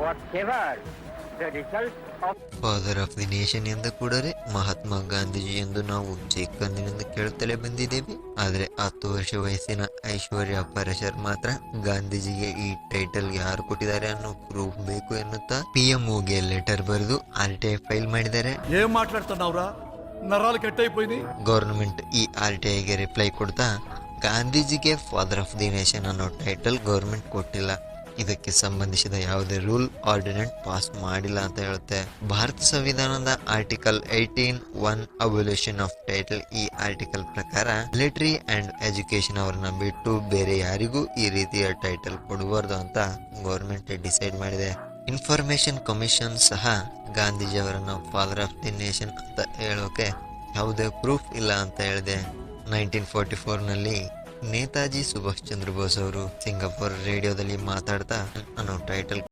whatever the result of father of the nation ಎಂದ ಕೂಡಲೇ ಮಹಾತ್ಮ ಗಾಂಧೀಜಿ ಎಂದು ನಾವು ಚಿಕ್ಕಂದಿನಿಂದ ಕೇಳುತ್ತಲೇ ಬಂದಿದ್ದೇವೆ ಆದರೆ ಹತ್ತು ವರ್ಷ ವಯಸ್ಸಿನ ಐಶ್ವರ್ಯ ಪರಶರ್ ಮಾತ್ರ ಗಾಂಧೀಜಿಗೆ ಈ ಟೈಟಲ್ ಯಾರು ಕೊಟ್ಟಿದ್ದಾರೆ ಅನ್ನೋ ಪ್ರೂಫ್ ಬೇಕು ಎನ್ನುತ್ತಾ ಪಿ ಗೆ ಲೆಟರ್ ಬರೆದು ಆರ್ ಟಿ ಐ ಫೈಲ್ ಮಾಡಿದ್ದಾರೆ ఏం మాట్లాడుతున్నావురా నరాలు కట్ అయిపోయినాయి ಗೌರ್ಮೆಂಟ್ ಈ ಆರ್ ಟಿ ಐಗೆ ರಿಪ್ಲೈ ಕೊಡ್ತಾ ಗಾಂಧೀಜಿಗೆ ಫಾದರ್ ಆಫ್ ದಿ ನೇಷನ್ ಅನ್ನೋ ಟೈಟಲ್ ಗೌರ್ಮೆಂಟ್ ಕೊಟ್ಟಿಲ್ಲ ಇದಕ್ಕೆ ಸಂಬಂಧಿಸಿದ ಯಾವುದೇ ರೂಲ್ ಆರ್ಡಿನೆಂಟ್ ಪಾಸ್ ಮಾಡಿಲ್ಲ ಅಂತ ಹೇಳುತ್ತೆ. ಭಾರತ ಸಂವಿಧಾನದ article eighteen one abolition of title ಈ ಆರ್ಟಿಕಲ್ ಪ್ರಕಾರ ಮಿಲಿಟರಿ ಅಂಡ್ ಎಜುಕೇಶನ್ ಅವರನ್ನ ಬಿಟ್ಟು ಬೇರೆ ಯಾರಿಗೂ ಈ ರೀತಿಯ ಟೈಟಲ್ ಕೊಡಬಾರ್ದು ಅಂತ ಗೌರ್ಮೆಂಟ್ ಡಿಸೈಡ್ ಮಾಡಿದೆ. ಇನ್ಫಾರ್ಮೇಶನ್ ಕಮಿಷನ್ ಸಹ ಗಾಂಧೀಜಿ ಅವರನ್ನ ಫಾದರ್ ಆಫ್ ದಿ ನೇಷನ್ ಅಂತ ಹೇಳೋಕೆ ಯಾವುದೇ ಪ್ರೂಫ್ ಇಲ್ಲ ಅಂತ ಹೇಳಿದೆ. ನೈನ್ಟೀನ್ ಫೋರ್ಟಿ ಫೋರ್ನಲ್ಲಿ ನೇತಾಜಿ ಸುಭಾಷ್ ಚಂದ್ರ ಬೋಸ್ ಅವರು ಸಿಂಗಾಪುರ್ ರೇಡಿಯೋದಲ್ಲಿ ಮಾತಾಡ್ತಾ ಅನ್ನೋ ಟೈಟಲ್